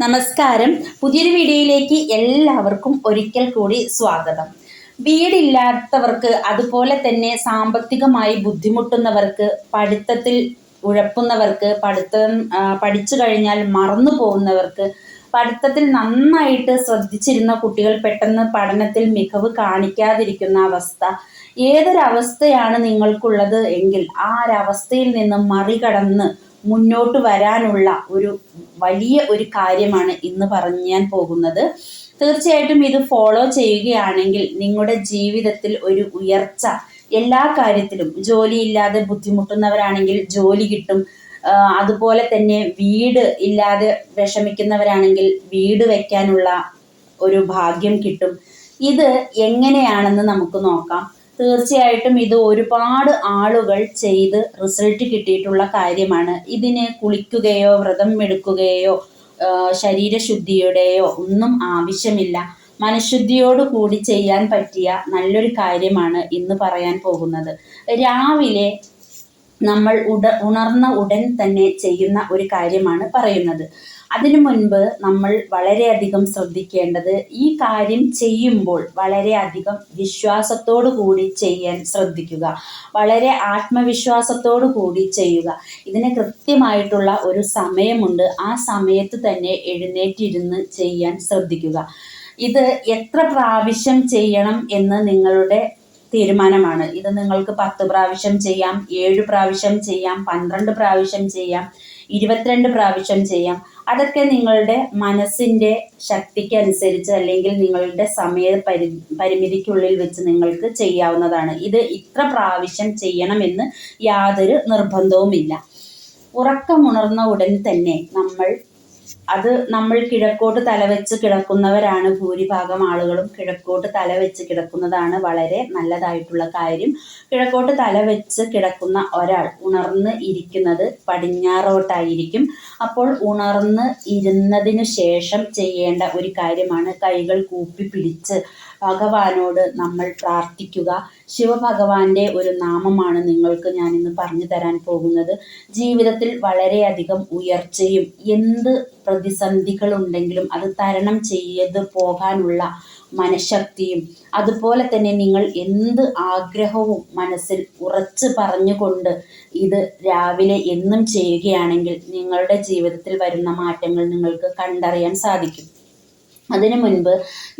നമസ്കാരം. പുതിയൊരു വീഡിയോയിലേക്ക് എല്ലാവർക്കും ഒരിക്കൽ കൂടി സ്വാഗതം. വീടില്ലാത്തവർക്ക് അതുപോലെ തന്നെ സാമ്പത്തികമായി ബുദ്ധിമുട്ടുന്നവർക്ക് പഠിത്തത്തിൽ ഉഴപ്പുന്നവർക്ക് പഠിത്തം പഠിച്ചു കഴിഞ്ഞാൽ മറന്നു പോകുന്നവർക്ക് പഠിത്തത്തിൽ നന്നായിട്ട് ശ്രദ്ധിച്ചിരുന്ന കുട്ടികൾ പെട്ടെന്ന് പഠനത്തിൽ മികവ് കാണിക്കാതിരിക്കുന്ന അവസ്ഥ. ഏതൊരവസ്ഥയാണ് നിങ്ങൾക്കുള്ളത് എങ്കിൽ ആ ഒരവസ്ഥയിൽ നിന്ന് മറികടന്ന് മുന്നോട്ട് വരാനുള്ള ഒരു വലിയ ഒരു കാര്യമാണ് ഇന്ന് പറഞ്ഞാൻ പോകുന്നത്. തീർച്ചയായിട്ടും ഇത് ഫോളോ ചെയ്യുകയാണെങ്കിൽ നിങ്ങളുടെ ജീവിതത്തിൽ ഒരു ഉയർച്ച എല്ലാ കാര്യത്തിലും ജോലിയില്ലാതെ ബുദ്ധിമുട്ടുന്നവരാണെങ്കിൽ ജോലി കിട്ടും. അതുപോലെ തന്നെ വീട് ഇല്ലാതെ വിഷമിക്കുന്നവരാണെങ്കിൽ വീട് വയ്ക്കാനുള്ള ഒരു ഭാഗ്യം കിട്ടും. ഇത് എങ്ങനെയാണെന്ന് നമുക്ക് നോക്കാം. തീർച്ചയായിട്ടും ഇത് ഒരുപാട് ആളുകൾ ചെയ്ത് റിസൾട്ട് കിട്ടിയിട്ടുള്ള കാര്യമാണ്. ഇതിന് കുളിക്കുകയോ വ്രതം എടുക്കുകയോ ശരീരശുദ്ധിയുടെയോ ഒന്നും ആവശ്യമില്ല. മനഃശുദ്ധിയോട് കൂടി ചെയ്യാൻ പറ്റിയ നല്ലൊരു കാര്യമാണ് ഇന്ന് പറയാൻ പോകുന്നത്. രാവിലെ നമ്മൾ ഉണർന്ന ഉടൻ തന്നെ ചെയ്യുന്ന ഒരു കാര്യമാണ് പറയുന്നത്. അതിനു മുൻപ് നമ്മൾ വളരെയധികം ശ്രദ്ധിക്കേണ്ടത് ഈ കാര്യം ചെയ്യുമ്പോൾ വളരെയധികം വിശ്വാസത്തോടു കൂടി ചെയ്യാൻ ശ്രദ്ധിക്കുക. വളരെ ആത്മവിശ്വാസത്തോടു കൂടി ചെയ്യുക. ഇതിന് കൃത്യമായിട്ടുള്ള ഒരു സമയമുണ്ട്. ആ സമയത്ത് തന്നെ എഴുന്നേറ്റിരുന്ന് ചെയ്യാൻ ശ്രദ്ധിക്കുക. ഇത് എത്ര പ്രാവശ്യം ചെയ്യണം എന്ന് നിങ്ങളുടെ തീരുമാനമാണ്. ഇത് നിങ്ങൾക്ക് പത്ത് പ്രാവശ്യം ചെയ്യാം ഏഴ് പ്രാവശ്യം ചെയ്യാം പന്ത്രണ്ട് പ്രാവശ്യം ചെയ്യാം. ഇരുപത്തിരണ്ട് പ്രാവശ്യം ചെയ്യാം. അതൊക്കെ നിങ്ങളുടെ മനസ്സിന്റെ ശക്തിക്ക് അനുസരിച്ച് അല്ലെങ്കിൽ നിങ്ങളുടെ സമയ പരി പരിമിതിക്കുള്ളിൽ വെച്ച് നിങ്ങൾക്ക് ചെയ്യാവുന്നതാണ്. ഇത് ഇത്ര പ്രാവശ്യം ചെയ്യണമെന്ന് യാതൊരു നിർബന്ധവുമില്ല. ഉറക്കമുണർന്ന ഉടൻ തന്നെ നമ്മൾ അത് നമ്മൾ കിഴക്കോട്ട് തലവെച്ച് കിടക്കുന്നവരാണ് ഭൂരിഭാഗം ആളുകളും. കിഴക്കോട്ട് തലവെച്ച് കിടക്കുന്നതാണ് വളരെ നല്ലതായിട്ടുള്ള കാര്യം. കിഴക്കോട്ട് തലവെച്ച് കിടക്കുന്ന ഒരാൾ ഉണർന്ന് ഇരിക്കുന്നത് പടിഞ്ഞാറോട്ടായിരിക്കും. അപ്പോൾ ഉണർന്ന് ഇരുന്നതിന് ശേഷം ചെയ്യേണ്ട ഒരു കാര്യമാണ് കൈകൾ കൂപ്പി പിടിച്ച് ഭഗവാനോട് നമ്മൾ പ്രാർത്ഥിക്കുക. ശിവഭഗവാന്റെ ഒരു നാമമാണ് നിങ്ങൾക്ക് ഞാൻ ഇന്ന് പറഞ്ഞു തരാൻ പോകുന്നത്. ജീവിതത്തിൽ വളരെയധികം ഉയർച്ചയും എന്ത് പ്രതിസന്ധികളുണ്ടെങ്കിലും അത് തരണം ചെയ്ത് പോകാനുള്ള മനഃശക്തിയും അതുപോലെ തന്നെ നിങ്ങൾ എന്ത് ആഗ്രഹവും മനസ്സിൽ ഉറച്ച് പറഞ്ഞുകൊണ്ട് ഇത് രാവിലെ എന്നും ചെയ്യുകയാണെങ്കിൽ നിങ്ങളുടെ ജീവിതത്തിൽ വരുന്ന മാറ്റങ്ങൾ നിങ്ങൾക്ക് കണ്ടറിയാൻ സാധിക്കും. അതിനു മുൻപ്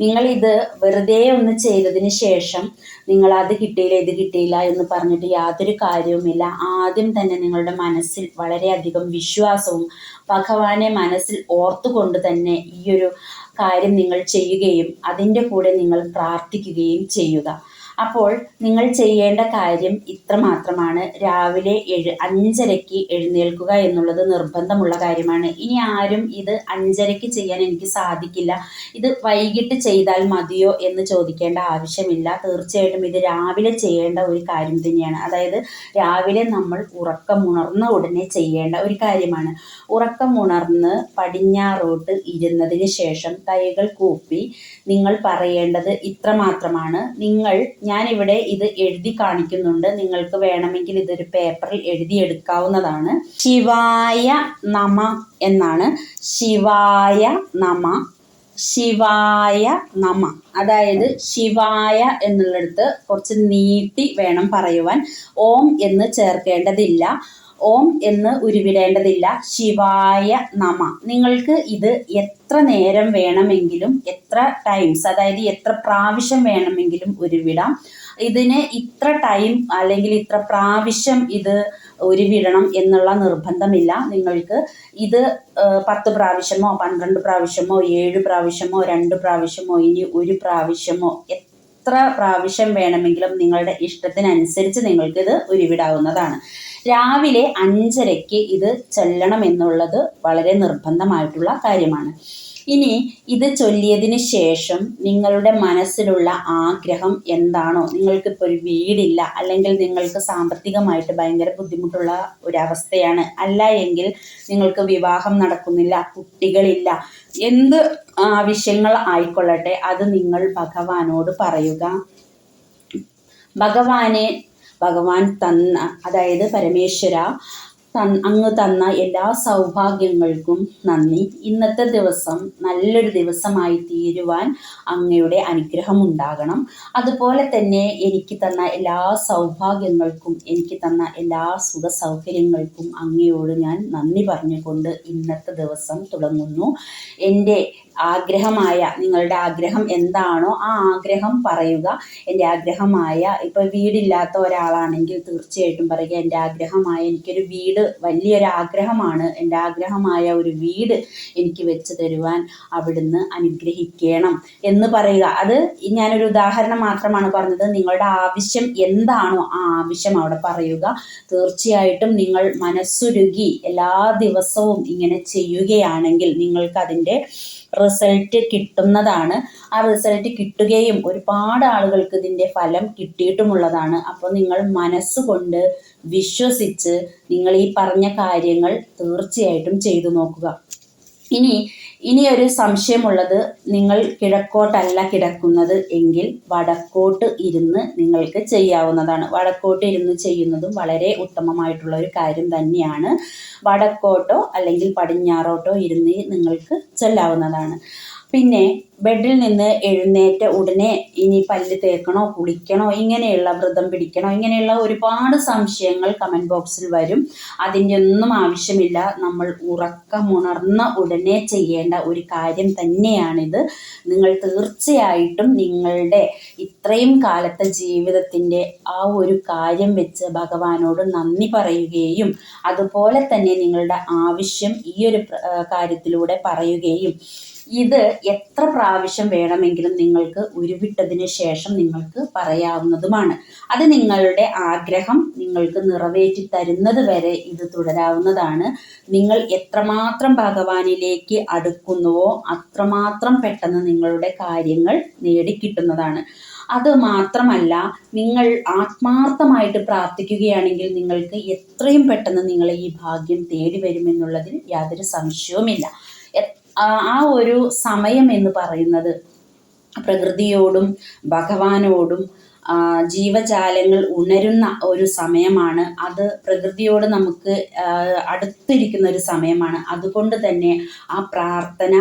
നിങ്ങൾ ഇത് വെറുതെ ഒന്ന് ചെയ്തതിന് ശേഷം നിങ്ങൾ അത് കിട്ടിയില്ല ഇത് കിട്ടിയില്ല എന്ന് പറഞ്ഞിട്ട് യാതൊരു കാര്യവുമില്ല. ആദ്യം തന്നെ നിങ്ങളുടെ മനസ്സിൽ വളരെയധികം വിശ്വാസവും ഭഗവാനെ മനസ്സിൽ ഓർത്തുകൊണ്ട് തന്നെ ഈ ഒരു കാര്യം നിങ്ങൾ ചെയ്യുകയും അതിന്റെ കൂടെ നിങ്ങൾ പ്രാർത്ഥിക്കുകയും ചെയ്യുക. അപ്പോൾ നിങ്ങൾ ചെയ്യേണ്ട കാര്യം ഇത്ര മാത്രമാണ്. രാവിലെ എഴു അഞ്ചരയ്ക്ക് എഴുന്നേൽക്കുക എന്നുള്ളത് നിർബന്ധമുള്ള കാര്യമാണ്. ഇനി ആരും ഇത് അഞ്ചരയ്ക്ക് ചെയ്യാൻ എനിക്ക് സാധിക്കില്ല. ഇത് വൈകിട്ട് ചെയ്താൽ മതിയോ എന്ന് ചോദിക്കേണ്ട ആവശ്യമില്ല. തീർച്ചയായിട്ടും ഇത് രാവിലെ ചെയ്യേണ്ട ഒരു കാര്യം തന്നെയാണ്. അതായത് രാവിലെ നമ്മൾ ഉറക്കമുണർന്ന ഉടനെ ചെയ്യേണ്ട ഒരു കാര്യമാണ്. ഉറക്കമുണർന്ന് പടിഞ്ഞാറോട്ട് ഇരുന്നതിന് ശേഷം കൈകൾ കൂപ്പി നിങ്ങൾ പറയേണ്ടത് ഇത്ര മാത്രമാണ്. നിങ്ങൾ ഞാനിവിടെ ഇത് എഴുതി കാണിക്കുന്നുണ്ട്. നിങ്ങൾക്ക് വേണമെങ്കിൽ ഇതൊരു പേപ്പറിൽ എഴുതിയെടുക്കാവുന്നതാണ്. ശിവായ നമ എന്നാണ്. ശിവായ നമ. ശിവായ നമ. അതായത് ശിവായ എന്നുള്ളിടത്ത് കുറച്ച് നീട്ടി വേണം പറയുവാൻ. ഓം എന്ന് ചേർക്കേണ്ടതില്ല. ഓം എന്ന് ഉരുവിടേണ്ടതില്ല. ശിവായ നമ. നിങ്ങൾക്ക് ഇത് എത്ര നേരം വേണമെങ്കിലും എത്ര ടൈംസ് അതായത് എത്ര പ്രാവശ്യം വേണമെങ്കിലും ഉരുവിടാം. ഇതിന് ഇത്ര ടൈം അല്ലെങ്കിൽ ഇത്ര പ്രാവശ്യം ഇത് ഉരുവിടണം എന്നുള്ള നിർബന്ധമില്ല. നിങ്ങൾക്ക് ഇത് പത്ത് പ്രാവശ്യമോ പന്ത്രണ്ട് പ്രാവശ്യമോ ഏഴ് പ്രാവശ്യമോ രണ്ട് പ്രാവശ്യമോ ഇനി ഒരു പ്രാവശ്യമോ എത്ര പ്രാവശ്യം വേണമെങ്കിലും നിങ്ങളുടെ ഇഷ്ടത്തിനനുസരിച്ച് നിങ്ങൾക്കിത് ഉരുവിടാവുന്നതാണ്. രാവിലെ അഞ്ചരയ്ക്ക് ഇത് ചൊല്ലണം എന്നുള്ളത് വളരെ നിർബന്ധമായിട്ടുള്ള കാര്യമാണ്. ഇനി ഇത് ചൊല്ലിയതിന് ശേഷം നിങ്ങളുടെ മനസ്സിലുള്ള ആഗ്രഹം എന്താണോ നിങ്ങൾക്കിപ്പോൾ ഒരു വീടില്ല അല്ലെങ്കിൽ നിങ്ങൾക്ക് സാമ്പത്തികമായിട്ട് ഭയങ്കര ബുദ്ധിമുട്ടുള്ള ഒരവസ്ഥയാണ് അല്ല എങ്കിൽ നിങ്ങൾക്ക് വിവാഹം നടക്കുന്നില്ല കുട്ടികളില്ല എന്ത് ആവശ്യങ്ങൾ ആയിക്കൊള്ളട്ടെ അത് നിങ്ങൾ ഭഗവാനോട് പറയുക. ഭഗവാനെ ഭഗവാൻ തന്ന അതായത് പരമേശ്വര തൻ അങ്ങ് തന്ന എല്ലാ സൗഭാഗ്യങ്ങൾക്കും നന്ദി. ഇന്നത്തെ ദിവസം നല്ലൊരു ദിവസമായി തീരുവാൻ അങ്ങയുടെ അനുഗ്രഹം ഉണ്ടാകണം അതുപോലെ തന്നെ എനിക്ക് തന്ന എല്ലാ സൗഭാഗ്യങ്ങൾക്കും എനിക്ക് തന്ന എല്ലാ സുഖ സൗകര്യങ്ങൾക്കും അങ്ങയോട് ഞാൻ നന്ദി പറഞ്ഞുകൊണ്ട് ഇന്നത്തെ ദിവസം തുടങ്ങുന്നു. എന്റെ ആഗ്രഹമായ നിങ്ങളുടെ ആഗ്രഹം എന്താണോ ആ ആഗ്രഹം പറയുക. എന്റെ ആഗ്രഹമായ ഇപ്പോൾ വീടില്ലാത്ത ഒരാളാണെങ്കിൽ തീർച്ചയായിട്ടും പറയുക എന്റെ ആഗ്രഹമായ എനിക്കൊരു വീട് വലിയൊരു ആഗ്രഹമാണ്. എന്റെ ആഗ്രഹമായ ഒരു വീട് എനിക്ക് വെച്ച് തരുവാൻ അവിടുന്ന് അനുഗ്രഹിക്കണം എന്ന് പറയുക. അത് ഞാനൊരു ഉദാഹരണം മാത്രമാണ് പറഞ്ഞത്. നിങ്ങളുടെ ആവശ്യം എന്താണോ ആ ആവശ്യം അവിടെ പറയുക. തീർച്ചയായിട്ടും നിങ്ങൾ മനസ്സുരുകി എല്ലാ ദിവസവും ഇങ്ങനെ ചെയ്യുകയാണെങ്കിൽ നിങ്ങൾക്കതിന്റെ റിസൾട്ട് കിട്ടുന്നതാണ്. ആ റിസൾട്ട് കിട്ടുകയും ഒരുപാട് ആളുകൾക്ക് ഇതിന്റെ ഫലം കിട്ടിയിട്ടുമുള്ളതാണ്. അപ്പോൾ നിങ്ങൾ മനസ്സുകൊണ്ട് വിശ്വസിച്ച് നിങ്ങൾ ഈ പറഞ്ഞ കാര്യങ്ങൾ തീർച്ചയായിട്ടും ചെയ്തു നോക്കുക. ഇനി ഇനി ഒരു സംശയമുള്ളത് നിങ്ങൾ കിഴക്കോട്ടല്ല കിടക്കുന്നത് എങ്കിൽ വടക്കോട്ട് ഇരുന്ന് നിങ്ങൾക്ക് ചെയ്യാവുന്നതാണ്. വടക്കോട്ട് ഇരുന്ന് ചെയ്യുന്നതും വളരെ ഉത്തമമായിട്ടുള്ള ഒരു കാര്യം തന്നെയാണ്. വടക്കോട്ടോ അല്ലെങ്കിൽ പടിഞ്ഞാറോട്ടോ ഇരുന്ന് നിങ്ങൾക്ക് ചെല്ലാവുന്നതാണ്. പിന്നെ ബെഡിൽ നിന്ന് എഴുന്നേറ്റ ഉടനെ ഇനി പല്ല് തേക്കണോ കുളിക്കണോ ഇങ്ങനെയുള്ള വ്രതം പിടിക്കണോ ഇങ്ങനെയുള്ള ഒരുപാട് സംശയങ്ങൾ കമന്റ് ബോക്സിൽ വരും. അതിന്റെ ഒന്നും ആവശ്യമില്ല. നമ്മൾ ഉറക്കമുണർന്ന ഉടനെ ചെയ്യേണ്ട ഒരു കാര്യം തന്നെയാണിത്. നിങ്ങൾ തീർച്ചയായിട്ടും നിങ്ങളുടെ ഇത്രയും കാലത്തെ ജീവിതത്തിന്റെ ആ ഒരു കാര്യം വെച്ച് ഭഗവാനോട് നന്ദി പറയുകയും അതുപോലെ തന്നെ നിങ്ങളുടെ ആവശ്യം ഈ ഒരു കാര്യത്തിലൂടെ പറയുകയും ഇത് എത്ര പ്രാവശ്യം വേണമെങ്കിലും നിങ്ങൾക്ക് ഉരുവിട്ടതിന് ശേഷം നിങ്ങൾക്ക് പറയാവുന്നതുമാണ്. അത് നിങ്ങളുടെ ആഗ്രഹം നിങ്ങൾക്ക് നിറവേറ്റി തരുന്നത് വരെ ഇത് തുടരാവുന്നതാണ്. നിങ്ങൾ എത്രമാത്രം ഭഗവാനിലേക്ക് അടുക്കുന്നുവോ അത്രമാത്രം പെട്ടെന്ന് നിങ്ങളുടെ കാര്യങ്ങൾ നേടിക്കിട്ടുന്നതാണ്. അത് മാത്രമല്ല നിങ്ങൾ ആത്മാർത്ഥമായിട്ട് പ്രാർത്ഥിക്കുകയാണെങ്കിൽ നിങ്ങൾക്ക് എത്രയും പെട്ടെന്ന് നിങ്ങളെ ഈ ഭാഗ്യം തേടി വരുമെന്നുള്ളതിൽ യാതൊരു സംശയവുമില്ല. ആ ഒരു സമയം എന്ന് പറയുന്നത് പ്രകൃതിയോടും ഭഗവാനോടും ജീവജാലങ്ങൾ ഉണരുന്ന ഒരു സമയമാണ്. അത് പ്രകൃതിയോട് നമുക്ക് അടുത്തിരിക്കുന്ന ഒരു സമയമാണ്. അതുകൊണ്ട് തന്നെ ആ പ്രാർത്ഥന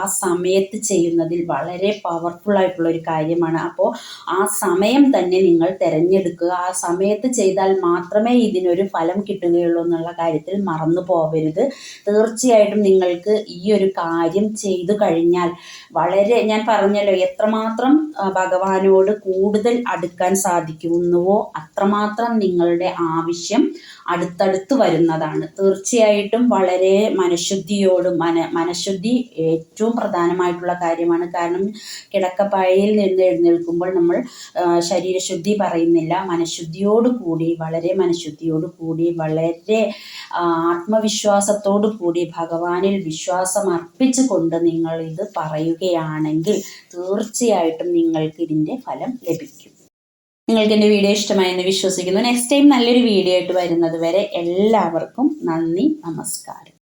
ആ സമയത്ത് ചെയ്യുന്നതിൽ വളരെ പവർഫുൾ ആയിട്ടുള്ള ഒരു കാര്യമാണ്. അപ്പോൾ ആ സമയം തന്നെ നിങ്ങൾ തിരഞ്ഞെടുക്കുക. ആ സമയത്ത് ചെയ്താൽ മാത്രമേ ഇതിനൊരു ഫലം കിട്ടുകയുള്ളൂ എന്നുള്ള കാര്യത്തിൽ മറന്നു പോവരുത്. തീർച്ചയായിട്ടും നിങ്ങൾക്ക് ഈ ഒരു കാര്യം ചെയ്തു കഴിഞ്ഞാൽ വളരെ ഞാൻ പറഞ്ഞല്ലോ എത്രമാത്രം ഭഗവാനോട് കൂടുതൽ അടുക്കാൻ സാധിക്കുന്നുവോ? അത്രമാത്രം നിങ്ങളുടെ ആവശ്യം അടുത്തടുത്ത് വരുന്നതാണ്. തീർച്ചയായിട്ടും വളരെ മനഃശുദ്ധിയോടും മന മനഃശുദ്ധി ഏറ്റവും പ്രധാനമായിട്ടുള്ള കാര്യമാണ്. കാരണം കിടക്കപ്പായയിൽ നിന്ന് എഴുന്നേൽക്കുമ്പോൾ നമ്മൾ ശരീരശുദ്ധി പറയുന്നില്ല. മനഃശുദ്ധിയോട് കൂടി വളരെ മനഃശുദ്ധിയോട് കൂടി വളരെ ആത്മവിശ്വാസത്തോടു കൂടി ഭഗവാനിൽ വിശ്വാസം അർപ്പിച്ചു കൊണ്ട് നിങ്ങൾ ഇത് പറയുകയാണെങ്കിൽ തീർച്ചയായിട്ടും നിങ്ങൾക്ക് ഇതിന്റെ ഫലം ലഭിക്കും. നിങ്ങൾക്ക് എന്റെ വീഡിയോ ഇഷ്ടമായെന്ന് വിശ്വസിക്കുന്നു. നെക്സ്റ്റ് ടൈം നല്ലൊരു വീഡിയോ ആയിട്ട് വരുന്നത് വരെ എല്ലാവർക്കും നന്ദി നമസ്കാരം.